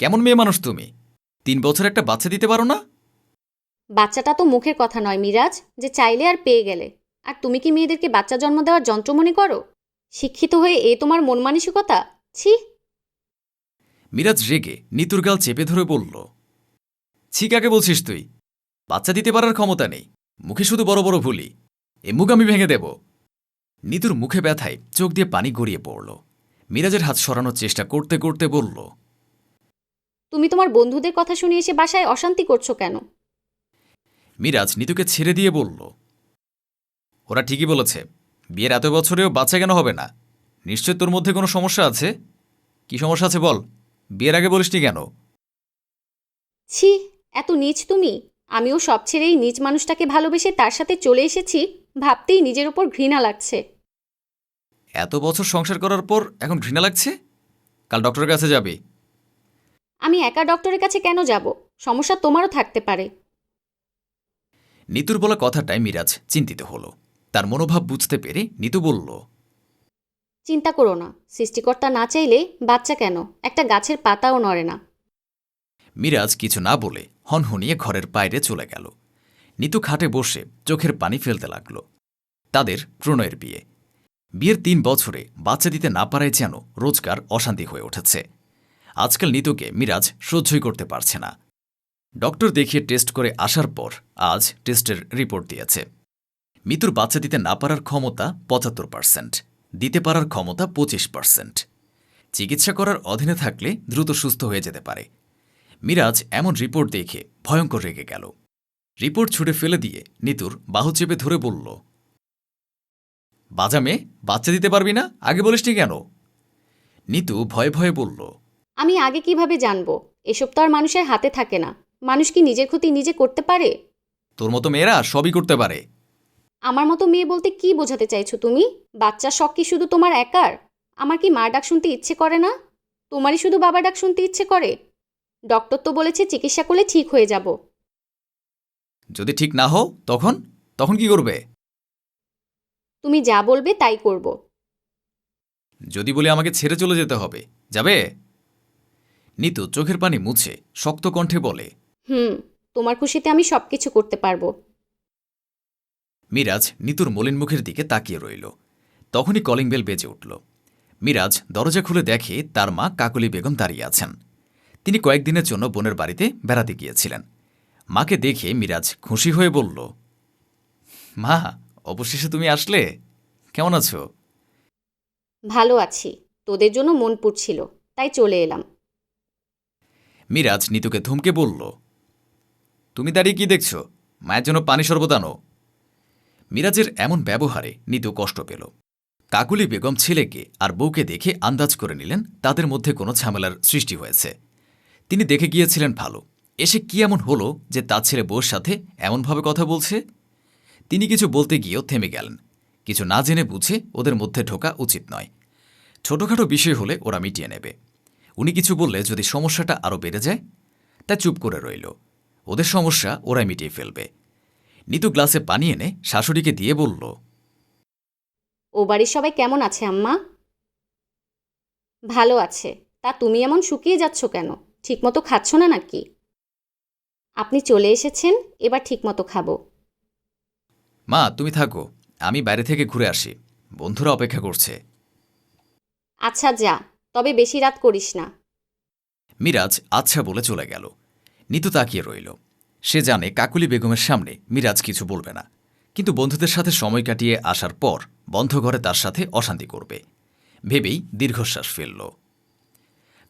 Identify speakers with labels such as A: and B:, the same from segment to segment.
A: কেমন মেয়ে মানুষ তুমি? তিন বছর একটা বাচ্চা দিতে পারো না?
B: বাচ্চাটা তো মুখের কথা নয় মিরাজ যে চাইলে আর পেয়ে গেলে। আর তুমি কি মেয়েদেরকে বাচ্চা জন্ম দেওয়ার যন্ত্র মনে করো? শিক্ষিত হয়ে এ তোমার মন মানসিকতা? ছি।
A: মিরাজ রেগে নিতুর গাল চেপে ধরে বলল ছি কাকে বলছিস তুই? বাচ্চা দিতে পারার ক্ষমতা নেই। মুখে শুধু বড় বড় ভুলি এ মুখ আমি ভেঙে দেব। নিতুর মুখে ব্যথায় চোখ দিয়ে পানি গড়িয়ে পড়ল। মিরাজের হাত সরানোর চেষ্টা করতে করতে বলল
B: তুমি তোমার বন্ধুদের কথা শুনে এসে বাসায় অশান্তি করছ কেন?
A: মিরাজ নিতুকে ছেড়ে দিয়ে বলল ওরা ঠিকই বলেছে বিয়ের এত বছরেও বাচ্চা কেন হবে না? নিশ্চয় তোর মধ্যে কোনো সমস্যা আছে? কি সমস্যা আছে বল বিয়ের আগে বলিসনি কেন?
B: ছি এত নিচ তুমি। আমিও সব ছেড়েই নিজ মানুষটাকে ভালোবেসে তার সাথে চলে এসেছি ভাবতেই নিজের ওপর ঘৃণা লাগছে।
A: এত বছর সংসার করার পর এখন ঘৃণা লাগছে? কাল ডক্টরের কাছে যাবি।
B: আমি একা ডক্টরের কাছে কেন যাব? সমস্যা তোমারও থাকতে পারে।
A: নিতুর বলা কথাটায় মিরাজ চিন্তিত হল। তার মনোভাব বুঝতে পেরে নিতু বলল
B: চিন্তা করো না সৃষ্টিকর্তা না চাইলে বাচ্চা কেন? একটা গাছের পাতাও নড়ে না।
A: মিরাজ কিছু না বলে হনহনিয়ে ঘরের বাইরে চলে গেল। নিতু খাটে বসে চোখের পানি ফেলতে লাগল। তাদের প্রণয়ের বিয়ে। বিয়ের তিন বছরে বাচ্চা দিতে না পারায় যেন রোজগার অশান্তি হয়ে উঠেছে। আজকাল নিতুকে মিরাজ সহ্যই করতে পারছে না। ডক্টর দেখিয়ে টেস্ট করে আসার পর আজ টেস্টের রিপোর্ট দিয়েছে। মিতুর বাচ্চা দিতে না পারার ক্ষমতা পঁচাত্তর পার্সেন্ট, দিতে পারার ক্ষমতা পঁচিশ পার্সেন্ট। চিকিৎসা করার অধীনে থাকলে দ্রুত সুস্থ হয়ে যেতে পারে। মিরাজ এমন রিপোর্ট দেখে ভয়ঙ্কর রেগে গেল। রিপোর্ট ছুঁড়ে ফেলে দিয়ে নিতুর বাহু চেপে ধরে বলল, বাজা মেয়ে, বাচ্চা দিতে পারবি না? আগে বলিসনি কেন? নিতু ভয়ে ভয়ে বলল
B: আমি আগে কীভাবে জানব? এসব তো আর মানুষের হাতে থাকে না। মানুষ কি নিজের ক্ষতি নিজে করতে পারে?
A: তোর মতো মেয়েরা সবই করতে পারে।
B: আমার মতো মেয়ে বলতে কি বোঝাতে চাইছো তুমি? বাচ্চার শখ কি শুধু তোমার একার? আমার কি মার ডাক শুনতে ইচ্ছে করে না? তোমারই শুধু বাবা ডাক শুনতে ইচ্ছে করে? ডক্টর তো বলেছে চিকিৎসা করলে ঠিক হয়ে যাব।
A: যদি ঠিক না হও তখন? তখন কি করবে?
B: তুমি যা বলবে তাই করব।
A: যদি বলি আমাকে ছেড়ে চলে যেতে হবে যাবে? নিতু চোখের পানি মুছে শক্ত কণ্ঠে বলে
B: হুম তোমার খুশিতে আমি সব কিছু করতে পারব।
A: মিরাজ নিতুর মলিন মুখের দিকে তাকিয়ে রইল। তখনই কলিং বেল বেজে উঠল। মিরাজ দরজা খুলে দেখে তার মা কাকলি বেগম দাঁড়িয়ে আছেন। তিনি কয়েকদিনের জন্য বোনের বাড়িতে বেড়াতে গিয়েছিলেন। মাকে দেখে মিরাজ খুশি হয়ে বলল মা অবশেষে তুমি আসলে? কেমন আছো?
B: ভালো আছি। তোদের জন্য মন পুড়ছিল তাই চলে এলাম।
A: মিরাজ নিতুকে ধমকে বলল, তুমি দাঁড়িয়ে কি দেখছ? মায়ের জন্য পানি শরবত আনো। মিরাজের এমন ব্যবহারে নিতু কষ্ট পেল। কাকুলি বেগম ছেলেকে আর বউকে দেখে আন্দাজ করে নিলেন তাদের মধ্যে কোনো ঝামেলার সৃষ্টি হয়েছে। তিনি দেখে গিয়েছিলেন ভালো। এসে কি এমন হলো যে তার ছেলে বউর সাথে এমনভাবে কথা বলছে? তিনি কিছু বলতে গিয়েও থেমে গেলেন। কিছু না জেনে বুঝে ওদের মধ্যে ঢোকা উচিত নয়। ছোটখাটো বিষয় হলে ওরা মিটিয়ে নেবে। উনি কিছু বললে যদি সমস্যাটা আরও বেড়ে যায় তা চুপ করে রইল। ওদের সমস্যা ওরাই মিটিয়ে ফেলবে। নিতু গ্লাসে পানি এনে শাশুড়িকে দিয়ে বলল
B: ও বাড়ির সবাই কেমন আছে আম্মা? ভালো আছে। তা তুমি এমন শুকিয়ে যাচ্ছ কেন? ঠিকমতো খাচ্ছ না নাকি? আপনি চলে এসেছেন এবার ঠিকমতো খাব।
A: মা তুমি থাকো। আমি বাইরে থেকে ঘুরে আসি। বন্ধুরা অপেক্ষা করছে।
B: আচ্ছা যা। তবে বেশি রাত করিস না।
A: মিরাজ আচ্ছা বলে চলে গেল। নিতু তাকিয়ে রইল। সে জানে কাকুলি বেগমের সামনে মিরাজ কিছু বলবে না। কিন্তু বন্ধুদের সাথে সময় কাটিয়ে আসার পর বন্ধ ঘরে তার সাথে অশান্তি করবে। ভেবেই দীর্ঘশ্বাস ফেলল।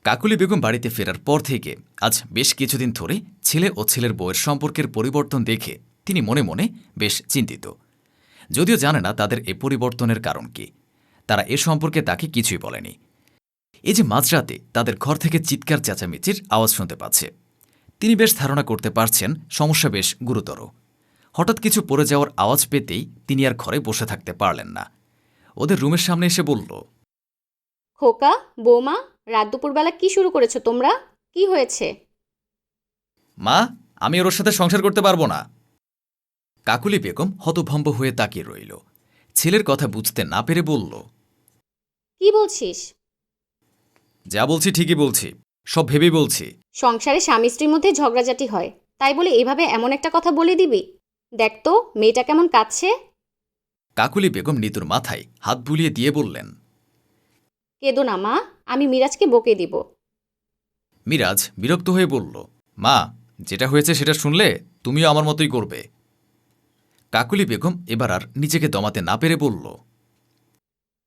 A: কাকুলি বেগম বাড়িতে ফেরার পর থেকে আজ বেশ কিছুদিন ধরে ছেলে ও ছেলের বউয়ের সম্পর্কের পরিবর্তন দেখে তিনি মনে মনে বেশ চিন্তিত। যদিও জানে না তাদের এ পরিবর্তনের কারণ কি। তারা এ সম্পর্কে তাকে কিছুই বলেনি। এই যে মাঝরাতে তাদের ঘর থেকে চিৎকার চেঁচামেচির আওয়াজ শুনতে পাচ্ছে। তিনি বেশ ধারণা করতে পারছেন সমস্যা বেশ গুরুতর। হঠাৎ কিছু পড়ে যাওয়ার আওয়াজ পেতেই তিনি আর ঘরে বসে থাকতে পারলেন না। ওদের রুমের সামনে এসে বলল
B: খোকা বৌমা রাত দুপুরবেলা কি শুরু করেছ তোমরা? কি হয়েছে?
A: মা আমি ওর সাথে সংসার করতে পারব না। কাকুলি বেগম হতভম্ব হয়ে তাকিয়ে রইল। ছেলের কথা বুঝতে না পেরে বলল
B: কি বলছিস?
A: যা বলছি ঠিকই বলছি সব ভেবে বলছি।
B: সংসারে স্বামী স্ত্রীর মধ্যে ঝগড়াঝাটি হয় তাই বলে এভাবে এমন একটা কথা বলে দিবি? দেখ তো মেয়েটা কেমন কাঁদছে?
A: কাকুলি বেগম নিতুর মাথায় হাত বুলিয়ে দিয়ে বললেন
B: কেঁদো না মা আমি মিরাজকে বকে দিব।
A: মিরাজ বিরক্ত হয়ে বলল মা যেটা হয়েছে সেটা শুনলে তুমিও আমার মতোই করবে। কাকুলি বেগম এবার আর নিজেকে দমাতে না পেরে বলল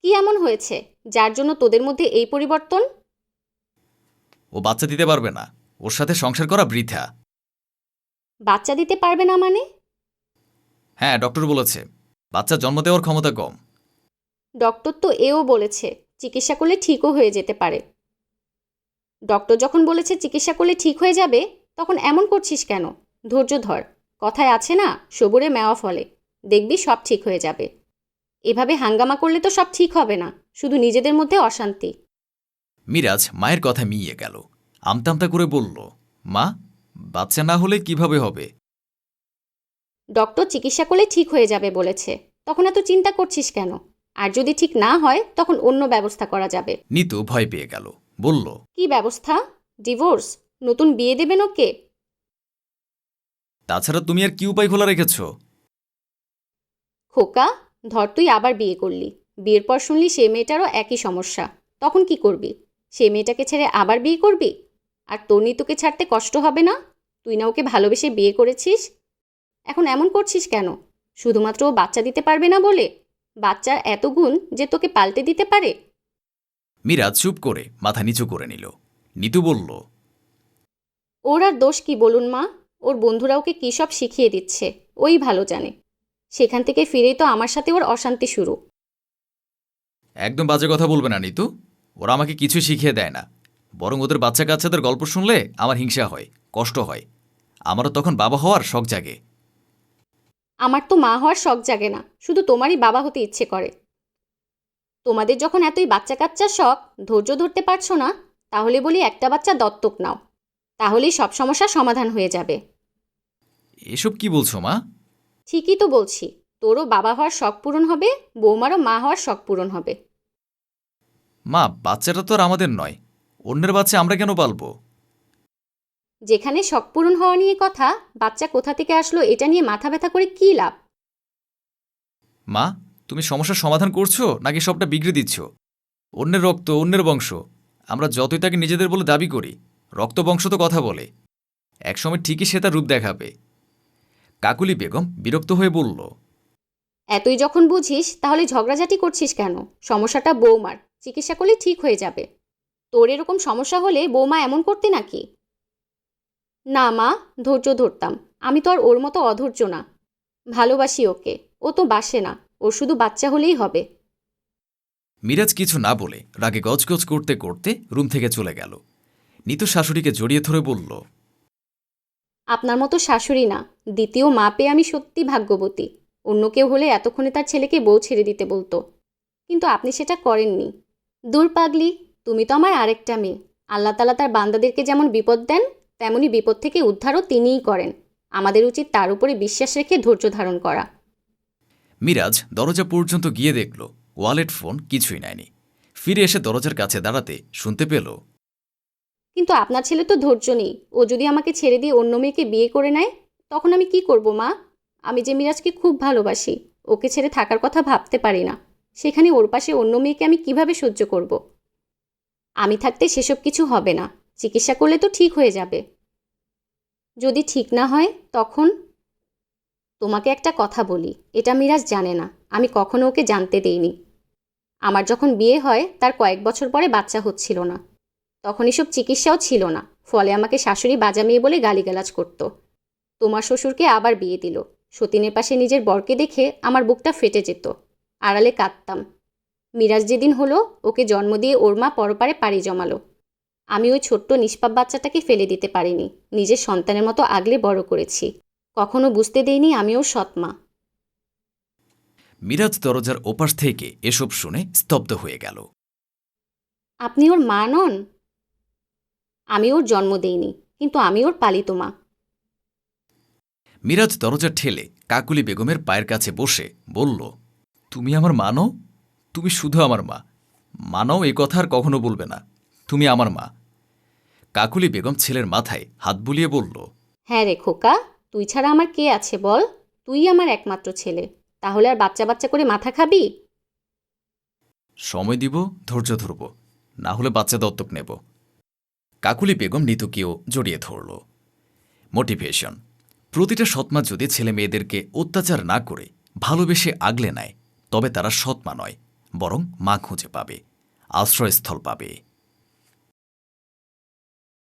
B: কি এমন হয়েছে? যার জন্য তোদের মধ্যে এই পরিবর্তন?
A: ও বাচ্চা দিতে পারবে না। ওর সাথে সংসার করা বৃথা।
B: বাচ্চা দিতে পারবে না মানে?
A: হ্যাঁ ডক্টর বলেছে। বাচ্চা জন্ম দেওয়ার ক্ষমতা কম।
B: ডক্টর তো এও বলেছে চিকিৎসা করলে ঠিকও হয়ে যেতে পারে। ডক্টর যখন বলেছে চিকিৎসা করলে ঠিক হয়ে যাবে তখন এমন করছিস কেন? ধৈর্য ধর। কথায় আছে না সবুরে মেওয়া ফলে। দেখবি সব ঠিক হয়ে যাবে। এভাবে হাঙ্গামা করলে তো সব ঠিক হবে না। শুধু নিজেদের মধ্যে অশান্তি।
A: মিরাজ মায়ের কথা মিইয়ে গেল। আমতামতা করে বলল মা বাচ্চা না হলে কীভাবে হবে?
B: ডক্টর চিকিৎসা করলে ঠিক হয়ে যাবে বলেছে। তখন এত চিন্তা করছিস কেন? আর যদি ঠিক না হয় তখন অন্য ব্যবস্থা করা যাবে।
A: নিতু ভয় পেয়ে গেল। বলল
B: কি ব্যবস্থা? ডিভোর্স? নতুন বিয়ে দেবেন ওকে?
A: তাছাড়া তুমি আর কি উপায় খোলা রেখেছ?
B: খোকা ধর তুই আবার বিয়ে করলি। বিয়ের পর শুনলি সে মেয়েটারও একই সমস্যা। তখন কি করবি? সে মেয়েটাকে ছেড়ে আবার বিয়ে করবি? আর তোর তোকে ছাড়তে কষ্ট হবে না? তুই না ওকে ভালোবেসে বিয়ে করেছিস? এখন এমন করছিস কেন? শুধুমাত্র ও বাচ্চা দিতে পারবে না বলে? বাচ্চার এত গুণ যে তোকে পাল্টে দিতে পারে?
A: মিরাজ চুপ করে মাথা নিচু করে নিল। নিতু বলল
B: ওর আর দোষ কি বলুন মা? ওর বন্ধুরা ওকে কী সব শিখিয়ে দিচ্ছে? ওই ভালো জানে। সেখান থেকে ফিরেই তো আমার সাথে ওর অশান্তি শুরু।
A: একদম বাজে কথা বলবে না নিতু। ওরা আমাকে কিছু শিখিয়ে দেয় না। বরং ওদের বাচ্চা কাচ্চাদের গল্প শুনলে আমার হিংসা হয় কষ্ট হয়। আমারও তখন বাবা হওয়ার শখ জাগে।
B: আমার তো মা হওয়ার শখ জাগে না শুধু তোমারই বাবা হতে ইচ্ছে করে। তোমাদের যখন এতই বাচ্চা কাচ্চার শখ ধৈর্য ধরতে পারছ না তাহলে বলি একটা বাচ্চা দত্তক নাও। তাহলেই সব সমস্যার সমাধান হয়ে যাবে।
A: এসব কি বলছো মা?
B: ঠিকই তো বলছি তোরও বাবা হওয়ার শখ পূরণ হবে বৌমারও মা হওয়ার শখ পূরণ হবে।
A: মা বাচ্চাটা তো আর আমাদের নয়। অন্যের বাচ্চা আমরা কেন পালবো?
B: যেখানে শখ পূরণ হওয়া নিয়ে কথা বাচ্চা কোথা থেকে আসলো এটা নিয়ে মাথা ব্যথা করে কী লাভ?
A: মা তুমি সমস্যার সমাধান করছ নাকি সবটা বিগড়ে দিচ্ছ? অন্যের রক্ত অন্যের বংশ আমরা যতই তাকে নিজেদের বলে দাবি করি রক্ত বংশ তো কথা বলে। একসময় ঠিকই সে তার রূপ দেখাবে। কাকুলি বেগম বিরক্ত হয়ে বলল
B: এতই যখন বুঝিস তাহলে ঝগড়াঝাটি করছিস কেন? সমস্যাটা বৌমার। চিকিৎসা করলে ঠিক হয়ে যাবে। তোর এরকম সমস্যা হলে বৌমা এমন করতে নাকি? না মা ধৈর্য ধরতাম। আমি তো আর ওর মতো অধৈর্য না। ভালোবাসি ওকে। ও তো বাসে না। ওর শুধু বাচ্চা হলেই হবে।
A: মিরাজ কিছু না বলে রাগে গজগজ করতে করতে রুম থেকে চলে গেল। নিতু শাশুড়িকে জড়িয়ে ধরে বলল
B: আপনার মতো শাশুড়ি না। দ্বিতীয় মা পেয়ে আমি সত্যি ভাগ্যবতী। অন্য কেউ হলে এতক্ষণে তার ছেলেকে বউ ছেড়ে দিতে বলতো। কিন্তু আপনি সেটা করেননি। দূর পাগলি তুমি তো আমার আরেকটা মেয়ে। আল্লাহ তালা তার বান্দাদেরকে যেমন বিপদ দেন তেমনি বিপদ থেকে উদ্ধারও তিনিই করেন। আমাদের উচিত তার উপরে বিশ্বাস রেখে ধৈর্য ধারণ করা।
A: মিরাজ দরজা পর্যন্ত গিয়ে দেখল ওয়ালেট ফোন কিছুই নেয়নি। ফিরে এসে দরজার কাছে দাঁড়াতে শুনতে পেল
B: কিন্তু আপনার ছেলে তো ধৈর্য নেই। ও যদি আমাকে ছেড়ে দিয়ে অন্য মেয়েকে বিয়ে করে নেয় তখন আমি কি করব মা? আমি যে মিরাজকে খুব ভালোবাসি ওকে ছেড়ে থাকার কথা ভাবতে পারি না। সেখানে ওর পাশে অন্য মেয়েকে আমি কীভাবে সহ্য করব? আমি থাকতে সেসব কিছু হবে না। চিকিৎসা করলে তো ঠিক হয়ে যাবে। যদি ঠিক না হয়, তখন তোমাকে একটা কথা বলি। এটা মিরাজ জানে না। আমি কখনো ওকে জানতে দেইনি। আমার যখন বিয়ে হয়, তার কয়েক বছর পরে বাচ্চা হচ্ছিল না। তখন এসব চিকিৎসাও ছিল না। ফলে আমাকে শাশুড়ি বাজা মেয়ে বলে গালিগালাজ করত। তোমার শ্বশুরকে আবার বিয়ে দিল। সতীনের পাশে নিজের বরকে দেখে আমার বুকটা ফেটে যেত। আড়ালে কাঁদতাম। মিরাজ যেদিন হলো ওকে জন্ম দিয়ে ওর মা পরপারে পাড়ি জমালো। আমি ওই ছোট্ট নিষ্পাপ বাচ্চাটাকে ফেলে দিতে পারিনি নিজের সন্তানের মতো আগলে বড় করেছি। কখনো বুঝতে দেইনি আমি ওর সৎমা
A: মিরাজ দরজার ওপাশ থেকে এসব শুনে স্তব্ধ হয়ে গেল।
B: আপনি ওর মা নন? আমি ওর জন্ম দেইনি কিন্তু আমি ওর পালিত মা।
A: মিরাজ দরজা ঠেলে কাকুলি বেগমের পায়ের কাছে বসে বলল তুমি আমার মানো তুমি শুধু আমার মা। মানও এ কথা আর কখনো বলবে না। তুমি আমার মা। কাকুলি বেগম ছেলের মাথায় হাত বুলিয়ে বলল
B: হ্যাঁ রে খোকা তুই ছাড়া আমার কে আছে বল? তুই আমার একমাত্র ছেলে। তাহলে আর বাচ্চা বাচ্চা করে মাথা খাবি?
A: সময় দিব ধৈর্য ধরব। না হলে বাচ্চা দত্তক নেব। কাকুলি বেগম নিতুকেও জড়িয়ে ধরল। মোটিভেশন প্রতিটা সৎমা যদি ছেলে মেয়েদেরকে অত্যাচার না করে ভালোবেসে আগলে নেয় তবে তারা সৎমা নয় বরং মা খুঁজে পাবে আশ্রয়স্থল পাবে।